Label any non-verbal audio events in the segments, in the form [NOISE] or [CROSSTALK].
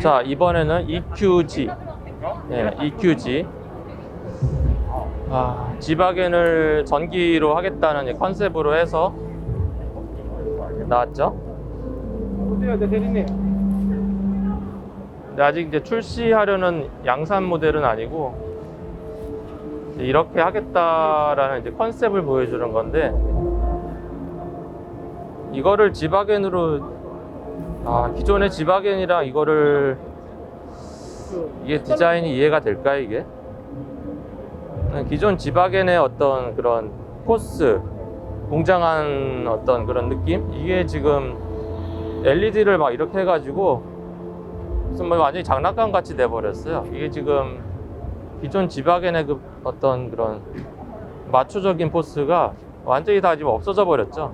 자, 이번에는 EQG. 예, EQG. 아, 지바겐을 전기로 하겠다는 이 컨셉으로 해서 나왔죠. 네? 근데 아직 이제 출시하려는 양산 모델은 아니고 이렇게 하겠다라는 이제 컨셉을 보여주는 건데 이거를 지바겐으로 아 기존의 지바겐이랑 이거를 이게 디자인이 이해가 될까 이게 기존 지바겐의 어떤 그런 코스 공장한 어떤 그런 느낌 이게 지금 LED를 막 이렇게 해가지고 무슨 뭐 완전히 장난감 같이 돼버렸어요. 이게 지금 기존 지바겐의 그 어떤 그런 마초적인 포스가 완전히 다 지금 없어져 버렸죠.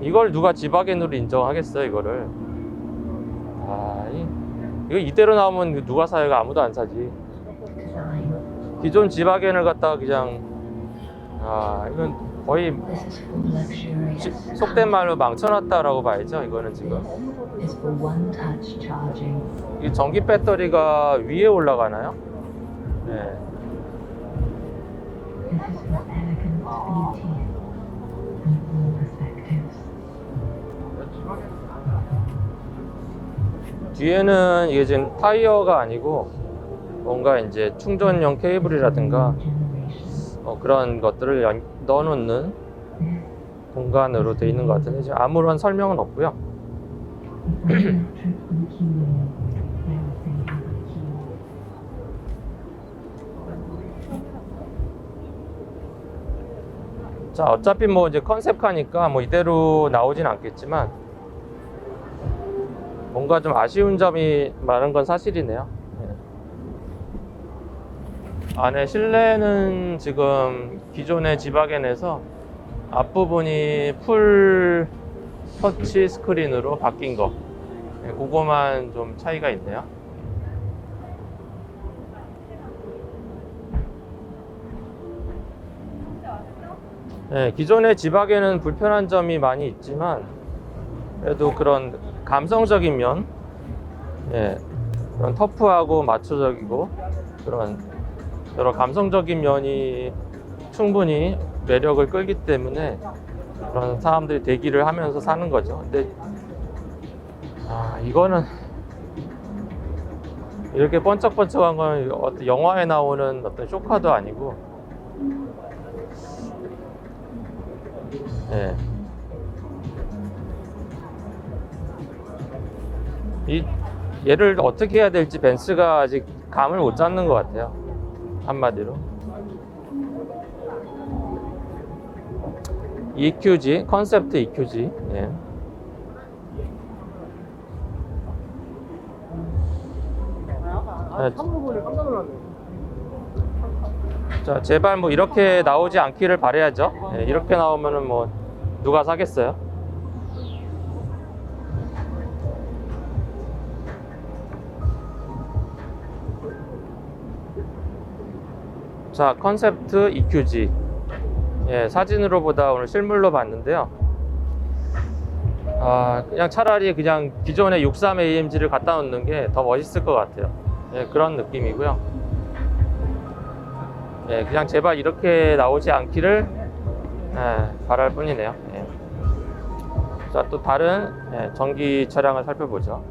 이걸 누가 지바겐으로 인정하겠어요, 이거를. 아, 이, 이거 이대로 나오면 누가 사요? 아무도 안 사지. 기존 지바겐을 갖다가 그냥 아, 이건 거의. 지- 속된 말로 망쳐놨다라고 봐야죠. 이거는 지금. 이 전기 배터리가 위에 올라가나요? 네. 뒤에는 이게 지금 타이어가 아니고 뭔가 이제 충전용 케이블이라든가. 어, 그런 것들을 연- 넣어놓는 공간으로 되어 있는 것 같은데 지금 아무런 설명은 없고요. [CLEARS THROAT] 자 어차피 뭐 이제 컨셉카니까 뭐 이대로 나오진 않겠지만 뭔가 좀 아쉬운 점이 많은 건 사실이네요. 네. 안에 실내는 지금 기존의 지바겐에서 앞부분이 풀 터치 스크린으로 바뀐 거. 네, 그거만 좀 차이가 있네요. 네, 기존의 지박에는 불편한 점이 많이 있지만 그래도 그런 감성적인 면, 예, 그런 터프하고 마초적이고 그런 여러 감성적인 면이 충분히 매력을 끌기 때문에 그런 사람들이 대기를 하면서 사는 거죠. 근데 아 이거는 이렇게 번쩍번쩍한 건 어떤 영화에 나오는 어떤 쇼카도 아니고 예. 이 얘를 어떻게 해야 될지 벤츠가 아직 감을 못 잡는 것 같아요. 한마디로. EQG 컨셉트 EQG. 예. 자 제발 뭐 이렇게 나오지 않기를 바래야죠. 예, 이렇게 나오면은 뭐 누가 사겠어요? 자 컨셉트 EQG 예, 사진으로 보다 오늘 실물로 봤는데요. 아 그냥 차라리 그냥 기존의 63 AMG를 갖다 놓는 게 더 멋있을 것 같아요. 예, 그런 느낌이고요. 예, 그냥 제발 이렇게 나오지 않기를 예, 바랄 뿐이네요. 예. 자또 다른 예, 전기 차량을 살펴보죠